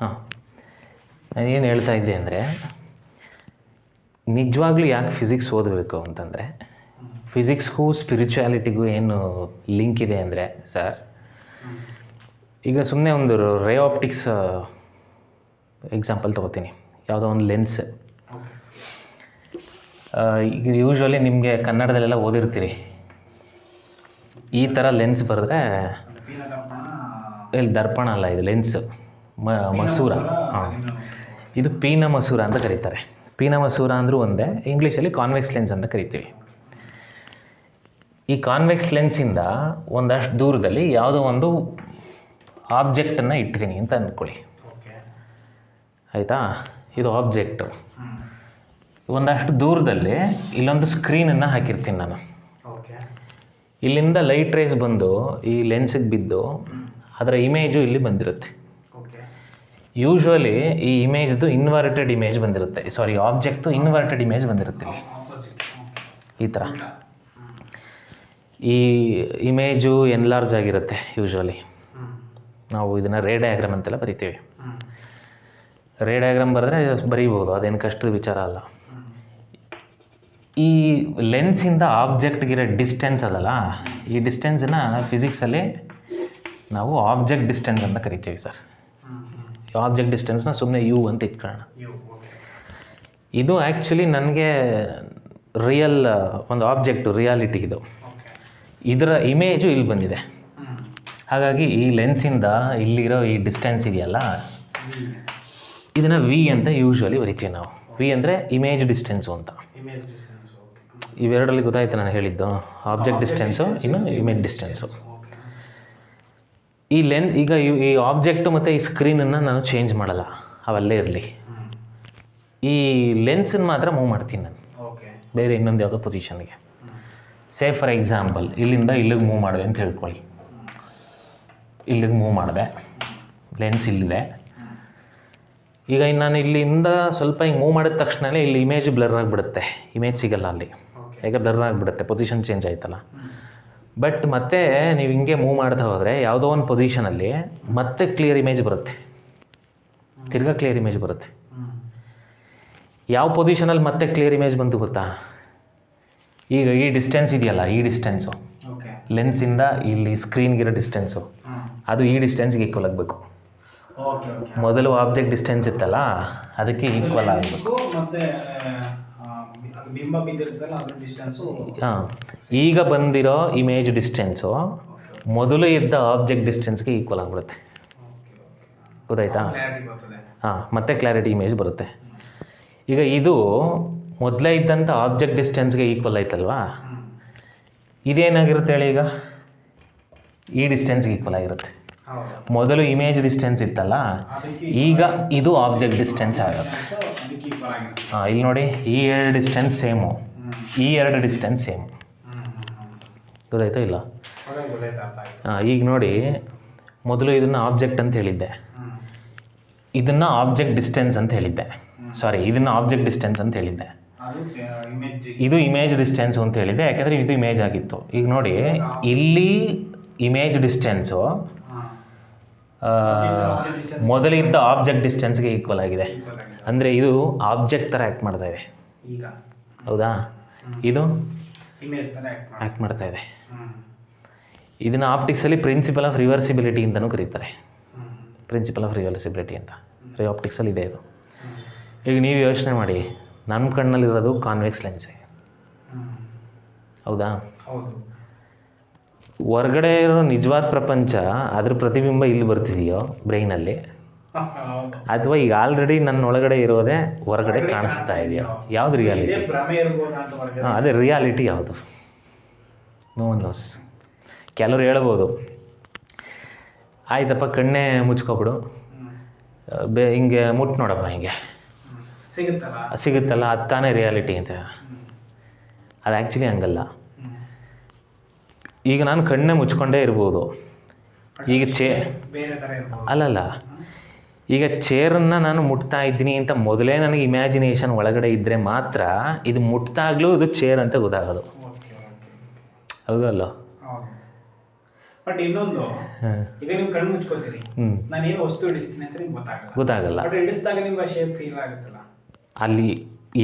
ಹಾಂ. ಏನು ಹೇಳ್ತಾ ಇದ್ದೆ ಅಂದರೆ ನಿಜವಾಗ್ಲೂ ಯಾಕೆ ಫಿಸಿಕ್ಸ್ ಓದಬೇಕು ಅಂತಂದರೆ ಫಿಸಿಕ್ಸ್ಗೂ ಸ್ಪಿರಿಚುಯಾಲಿಟಿಗೂ ಏನು ಲಿಂಕ್ ಇದೆ ಅಂದರೆ ಸರ್ ಈಗ ಸುಮ್ಮನೆ ಒಂದು ರೇ ಆಪ್ಟಿಕ್ಸ್ ಎಕ್ಸಾಂಪಲ್ ತೊಗೋತೀನಿ. ಯಾವುದೋ ಒಂದು ಲೆನ್ಸ್ ಈಗ ಯೂಶ್ವಲಿ ನಿಮಗೆ ಕನ್ನಡದಲ್ಲೆಲ್ಲ ಓದಿರ್ತೀರಿ. ಈ ಥರ ಲೆನ್ಸ್ ಬರೆದ್ರೆ ಇಲ್ಲಿ ದರ್ಪಣ. ಅಲ್ಲ ಇದು ಲೆನ್ಸ್ ಮ ಮಸೂರ. ಹಾಂ ಇದು ಪೀನ ಮಸೂರ ಅಂತ ಕರೀತಾರೆ. ಪೀನ ಮಸೂರ ಅಂದರೂ ಒಂದೇ ಇಂಗ್ಲೀಷಲ್ಲಿ ಕಾನ್ವೆಕ್ಸ್ ಲೆನ್ಸ್ ಅಂತ ಕರಿತೀವಿ. ಈ ಕಾನ್ವೆಕ್ಸ್ ಲೆನ್ಸಿಂದ ಒಂದಷ್ಟು ದೂರದಲ್ಲಿ ಯಾವುದೋ ಒಂದು ಆಬ್ಜೆಕ್ಟನ್ನು ಇಟ್ಟಿದ್ದೀನಿ ಅಂತ ಅಂದ್ಕೊಳ್ಳಿ. ಆಯಿತಾ? ಇದು ಆಬ್ಜೆಕ್ಟು. ಒಂದಷ್ಟು ದೂರದಲ್ಲಿ ಇಲ್ಲೊಂದು ಸ್ಕ್ರೀನನ್ನು ಹಾಕಿರ್ತೀನಿ ನಾನು. ಇಲ್ಲಿಂದ ಲೈಟ್ ರೇಸ್ ಬಂದು ಈ ಲೆನ್ಸಿಗೆ ಬಿದ್ದು ಅದರ ಇಮೇಜು ಇಲ್ಲಿ ಬಂದಿರುತ್ತೆ. ಯೂಶ್ವಲಿ ಈ ಇಮೇಜ್ದು ಇನ್ವರ್ಟೆಡ್ ಇಮೇಜ್ ಬಂದಿರುತ್ತೆ. ಸಾರಿ ಆಬ್ಜೆಕ್ಟು ಇನ್ವರ್ಟೆಡ್ ಇಮೇಜ್ ಬಂದಿರುತ್ತೆ ಈ ಥರ ಈ ಇಮೇಜು ಎನ್ಲಾರ್ಜ್ ಆಗಿರುತ್ತೆ ಯೂಶ್ವಲಿ ನಾವು ಇದನ್ನು ರೇ ಡಯಾಗ್ರಾಮ್ ಅಂತೆಲ್ಲ ಬರಿತೀವಿ. ರೇ ಡಯಾಗ್ರಾಮ್ ಬರೆದ್ರೆ ಬರೀಬೋದು ಅದೇನು ಕಷ್ಟದ ವಿಚಾರ ಅಲ್ಲ. ಈ ಲೆನ್ಸಿಂದ ಆಬ್ಜೆಕ್ಟ್ಗಿರೋ ಡಿಸ್ಟೆನ್ಸ್ ಅದಲ್ಲ, ಈ ಡಿಸ್ಟೆನ್ಸನ್ನು ಫಿಸಿಕ್ಸಲ್ಲಿ ನಾವು ಆಬ್ಜೆಕ್ಟ್ ಡಿಸ್ಟೆನ್ಸ್ ಅಂತ ಕರಿತೀವಿ ಸರ್ ಆಬ್ಜೆಕ್ಟ್ ಡಿಸ್ಟೆನ್ಸ್ನ ಸುಮ್ಮನೆ ಯು ಅಂತ ಇಟ್ಕೊಳ್ಳೋಣ ಇದು ಆ್ಯಕ್ಚುಲಿ ನನಗೆ ರಿಯಲ್ ಒಂದು ಆಬ್ಜೆಕ್ಟು ರಿಯಾಲಿಟಿ ಇದು. ಇದರ ಇಮೇಜು ಇಲ್ಲಿ ಬಂದಿದೆ. ಹಾಗಾಗಿ ಈ ಲೆನ್ಸಿಂದ ಇಲ್ಲಿರೋ ಈ ಡಿಸ್ಟೆನ್ಸ್ ಇದೆಯಲ್ಲ? ಇದನ್ನು ವಿ ಅಂತ ಯೂಶ್ವಲಿ ಬರಿತೀವಿ ನಾವು. ವಿ ಅಂದರೆ ಇಮೇಜ್ ಡಿಸ್ಟೆನ್ಸು ಅಂತ. ಇವೆರಡರಲ್ಲಿ ಗೊತ್ತಾಯ್ತು ನಾನು ಹೇಳಿದ್ದು? ಆಬ್ಜೆಕ್ಟ್ ಡಿಸ್ಟೆನ್ಸು ಇನ್ನು ಇಮೇಜ್ ಡಿಸ್ಟೆನ್ಸು ಈ ಲೆನ್ ಈಗ ಈ- ಆಬ್ಜೆಕ್ಟ್ ಮತ್ತು ಈ ಸ್ಕ್ರೀನನ್ನು ನಾನು ಚೇಂಜ್ ಮಾಡಲ್ಲ. ಅವಲ್ಲೇ ಇರಲಿ. ಈ ಲೆನ್ಸನ್ನು ಮಾತ್ರ ಮೂವ್ ಮಾಡ್ತೀನಿ ನಾನು. ಬೇರೆ ಇನ್ನೊಂದು ಯಾವುದೋ ಪೊಸಿಷನ್ಗೆ ಸೇ ಫಾರ್ ಎಕ್ಸಾಂಪಲ್ ಇಲ್ಲಿಂದ ಇಲ್ಲಿಗೆ ಮೂವ್ ಮಾಡಿದೆ ಅಂತ ಹೇಳ್ಕೊಳ್ಳಿ ಇಲ್ಲಿಗೆ ಮೂವ್ ಮಾಡಿದೆ. ಲೆನ್ಸ್ ಇಲ್ಲಿದೆ. ಈಗ ನಾನು ಇಲ್ಲಿಂದ ಸ್ವಲ್ಪ ಹಿಂಗೆ ಮೂವ್ ಮಾಡಿದ ತಕ್ಷಣವೇ ಇಲ್ಲಿ ಇಮೇಜ್ ಬ್ಲರ್ ಆಗಿಬಿಡುತ್ತೆ. ಇಮೇಜ್ ಸಿಗಲ್ಲ ಅಲ್ಲಿ. ಈಗ ಬ್ಲರ್ ಆಗಿಬಿಡುತ್ತೆ? ಪೊಸಿಷನ್ ಚೇಂಜ್ ಆಯ್ತಲ್ಲ. ಬಟ್ ಮತ್ತೆ ನೀವು ಹಿಂಗೆ ಮೂವ್ ಮಾಡ್ತಾ ಹೋದರೆ ಯಾವುದೋ ಒಂದು ಪೊಸಿಷನಲ್ಲಿ ಮತ್ತೆ ಕ್ಲಿಯರ್ ಇಮೇಜ್ ಬರುತ್ತೆ. ತಿರ್ಗಾ ಕ್ಲಿಯರ್ ಇಮೇಜ್ ಬರುತ್ತೆ. ಯಾವ ಪೊಸಿಷನಲ್ಲಿ ಮತ್ತೆ ಕ್ಲಿಯರ್ ಇಮೇಜ್ ಬಂತು ಗೊತ್ತಾ? ಈಗ ಈ ಡಿಸ್ಟೆನ್ಸ್ ಇದೆಯಲ್ಲ ಈ ಡಿಸ್ಟೆನ್ಸು ಲೆನ್ಸಿಂದ ಇಲ್ಲಿ ಸ್ಕ್ರೀನ್ಗಿರೋ ಡಿಸ್ಟೆನ್ಸು ಅದು ಈ ಡಿಸ್ಟೆನ್ಸ್ಗೆ ಈಕ್ವಲ್ ಆಗಬೇಕು. ಮೊದಲು ಆಬ್ಜೆಕ್ಟ್ ಡಿಸ್ಟೆನ್ಸ್ ಇತ್ತಲ್ಲ ಅದಕ್ಕೆ ಈಕ್ವಲ್ ಆಗಬೇಕು. ಬಿಂಬ ಬಿದ್ದಿರುತ್ತಲ್ಲ ಅದ್ರ ಡಿಸ್ಟೆನ್ಸು ಹಾಂ. ಈಗ ಬಂದಿರೋ ಇಮೇಜ್ ಡಿಸ್ಟೆನ್ಸು ಮೊದಲು ಇದ್ದ ಆಬ್ಜೆಕ್ಟ್ ಡಿಸ್ಟೆನ್ಸ್ಗೆ ಈಕ್ವಲ್ ಆಗಿಬಿಡುತ್ತೆ. ಗೊತ್ತಾಯ್ತಾ? ಹಾಂ ಮತ್ತೆ ಕ್ಲಾರಿಟಿ ಇಮೇಜ್ ಬರುತ್ತೆ. ಈಗ ಇದು ಮೊದಲೇ ಇದ್ದಂಥ ಆಬ್ಜೆಕ್ಟ್ ಡಿಸ್ಟೆನ್ಸ್ಗೆ ಈಕ್ವಲ್ ಆಯ್ತಲ್ವಾ? ಇದೇನಾಗಿರುತ್ತೆ ಹೇಳಿ ಈಗ? ಈ ಡಿಸ್ಟೆನ್ಸ್ಗೆ ಈಕ್ವಲ್ ಆಗಿರುತ್ತೆ. ಮೊದಲು ಇಮೇಜ್ ಡಿಸ್ಟೆನ್ಸ್ ಇತ್ತಲ್ಲ ಈಗ ಇದು ಆಬ್ಜೆಕ್ಟ್ ಡಿಸ್ಟೆನ್ಸ್ ಆಗುತ್ತೆ. ಹಾಂ ಇಲ್ಲಿ ನೋಡಿ ಈ ಎರಡು ಡಿಸ್ಟೆನ್ಸ್ ಸೇಮು ಈ ಎರಡು ಡಿಸ್ಟೆನ್ಸ್ ಸೇಮ್ ಗೊತ್ತಾಯ್ತಾ ಇಲ್ಲ? ಹಾಂ ಈಗ ನೋಡಿ ಮೊದಲು ಇದನ್ನು ಆಬ್ಜೆಕ್ಟ್ ಅಂತ ಹೇಳಿದ್ದೆ. ಇದನ್ನು ಆಬ್ಜೆಕ್ಟ್ ಡಿಸ್ಟೆನ್ಸ್ ಅಂತ ಹೇಳಿದ್ದೆ. ಸಾರಿ ಇದನ್ನು ಆಬ್ಜೆಕ್ಟ್ ಡಿಸ್ಟೆನ್ಸ್ ಅಂತ ಹೇಳಿದ್ದೆ. ಇದು ಇಮೇಜ್ ಡಿಸ್ಟೆನ್ಸ್ ಅಂತ ಹೇಳಿದ್ದೆ ಯಾಕೆಂದರೆ ಇದು ಇಮೇಜ್ ಆಗಿತ್ತು. ಈಗ ನೋಡಿ ಇಲ್ಲಿ ಇಮೇಜ್ ಡಿಸ್ಟೆನ್ಸು ಮೊದಲಿದ್ದ ಆಬ್ಜೆಕ್ಟ್ ಡಿಸ್ಟೆನ್ಸ್ಗೆ ಈಕ್ವಲ್ ಆಗಿದೆ. ಅಂದರೆ ಇದು ಆಬ್ಜೆಕ್ಟ್ ಥರ ಆ್ಯಕ್ಟ್ ಮಾಡ್ತಾ ಇದೆ. ಹೌದಾ? ಇದು ಆ್ಯಕ್ಟ್ ಮಾಡ್ತಾ ಇದೆ. ಇದನ್ನು ಆಪ್ಟಿಕ್ಸಲ್ಲಿ ಪ್ರಿನ್ಸಿಪಲ್ ಆಫ್ ರಿವರ್ಸಿಬಿಲಿಟಿ ಅಂತಲೂ ಕರೀತಾರೆ. ಪ್ರಿನ್ಸಿಪಲ್ ಆಫ್ ರಿವರ್ಸಿಬಿಲಿಟಿ ಅಂತ. ರೇ ಆಪ್ಟಿಕ್ಸಲ್ಲಿ ಇದೆ ಇದು. ಈಗ ನೀವು ಯೋಚನೆ ಮಾಡಿ. ನಮ್ಮ ಕಣ್ಣಲ್ಲಿರೋದು ಕಾನ್ವೆಕ್ಸ್ ಲೆನ್ಸೇ ಹೌದು. ಹೊರಗಡೆ ಇರೋ ನಿಜವಾದ ಪ್ರಪಂಚ ಅದ್ರ ಪ್ರತಿಬಿಂಬ ಇಲ್ಲಿ ಬರ್ತಿದೆಯೋ ಬ್ರೈನಲ್ಲಿ? ಅಥವಾ ಈಗ ಆಲ್ರೆಡಿ ನನ್ನ ಒಳಗಡೆ ಇರೋದೇ ಹೊರಗಡೆ ಕಾಣಿಸ್ತಾ ಇದೆಯೋ? ಯಾವ್ದು ರಿಯಾಲಿಟಿ ಹಾಂ ಅದೇ ರಿಯಾಲಿಟಿ ಯಾವುದು? ನೋ ಒನ್ ನೋಸ್ ಕೆಲವ್ರು ಹೇಳ್ಬೋದು. ಆಯ್ತಪ್ಪ ಕಣ್ಣೇ ಮುಚ್ಕೊಬಿಡು. ಬೇ ಹಿಂಗೆ ಮುಟ್ ನೋಡಪ್ಪ ಹಿಂಗೆ. ಸಿಗುತ್ತಲ್ಲ? ಸಿಗುತ್ತಲ್ಲ ಅದು ತಾನೇ ರಿಯಾಲಿಟಿ ಅಂತ. ಅದು ಆ್ಯಕ್ಚುಲಿ ಹಂಗಲ್ಲ. ಈಗ ನಾನು ಕಣ್ಣೇ ಮುಚ್ಕೊಂಡೇ ಇರ್ಬೋದು. ಈಗ ಚೇ ಅಲ್ಲಲ್ಲ ಈಗ ಚೇರನ್ನು ನಾನು ಮುಟ್ತಾ ಇದ್ದೀನಿ ಅಂತ ಮೊದಲೇ ನನಗೆ ಇಮ್ಯಾಜಿನೇಷನ್ ಒಳಗಡೆ ಇದ್ದರೆ ಮಾತ್ರ ಇದು ಮುಟ್ತಾಗ್ಲೂ ಇದು ಚೇರ್ ಅಂತ ಗೊತ್ತಾಗೋದು. ಹೌದಲ್ಲ ಹೌದು ಬಟ್ ಇನ್ನೊಂದು ಹಾಂ. ಈಗ ನೀವು ಕಣ್ಣು ಮುಚ್ಕೋತೀರಿ. ಹ್ಞೂ ನಾನು ಏನು ವಸ್ತು ಹಿಡಿಸ್ತೀನಿ ಅಂತ ನಿಮ್ಗೆ ಗೊತ್ತಾಗಲ್ಲ. ಗೊತ್ತಾಗಲ್ಲ. ಬಟ್ ಹಿಡಿಸಿದಾಗ ನಿಮ್ಗೆ ಆ ಶೇಪ್ ಫೀಲ್ ಆಗುತ್ತಲ್ಲ. ಅಲ್ಲಿ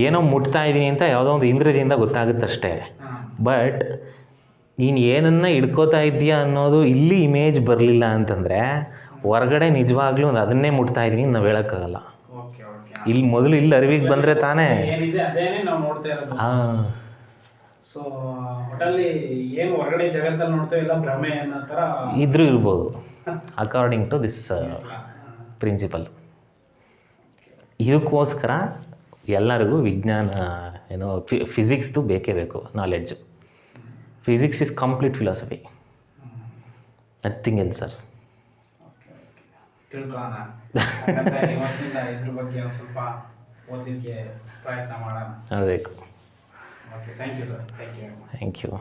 ಏನೋ ಮುಟ್ತಾ ಇದ್ದೀನಿ ಅಂತ ಯಾವುದೋ ಒಂದು ಇಂದ್ರದಿಂದ ಗೊತ್ತಾಗುತ್ತಷ್ಟೇ. ಬಟ್ ನೀನು ಏನನ್ನ ಹಿಡ್ಕೋತಾ ಇದ್ದೀಯಾ ಅನ್ನೋದು ಇಲ್ಲಿ ಇಮೇಜ್ ಬರಲಿಲ್ಲ ಅಂತಂದರೆ ಹೊರಗಡೆ ನಿಜವಾಗ್ಲೂ ಅದನ್ನೇ ಮುಟ್ತಾ ಇದ್ದೀನಿ ನಾವು ಹೇಳೋಕ್ಕಾಗಲ್ಲ. ಇಲ್ಲಿ ಮೊದಲು ಇಲ್ಲಿ ಅರಿವಿಗೆ ಬಂದರೆ ತಾನೇ? ಹಾಂ. ಸೊ ಒಟ್ಟಲ್ಲಿ ಏನು ಹೊರಗಡೆ ಜಗತ್ತಲ್ಲಿ ನೋಡ್ತೇವೆ ಎಲ್ಲ ಭ್ರಮೆ ಅನ್ನೋ ಥರ ಇದ್ರೂ ಇರ್ಬೋದು. ಅಕಾರ್ಡಿಂಗ್ ಟು ದಿಸ್ ಪ್ರಿನ್ಸಿಪಲ್ ಇದಕ್ಕೋಸ್ಕರ ಎಲ್ಲರಿಗೂ ವಿಜ್ಞಾನ ಏನೋ ಫಿಸಿಕ್ಸ್ದು ಬೇಕೇ ಬೇಕು knowledge physics is complete philosophy nothing else sir okay okay ತಿಳ್ಕೊಳ್ಳೋಣ ಯಾಕಂದ್ರೆ ಇವತ್ತಿಂದ ಇದ್ರ ಬಗ್ಗೆ ಒಂದು ಸ್ವಲ್ಪ ಓದಲಿಕ್ಕೆ ಪ್ರಯತ್ನ ಮಾಡೋಣ ಮಾಡಬೇಕು okay thank you sir thank you thank you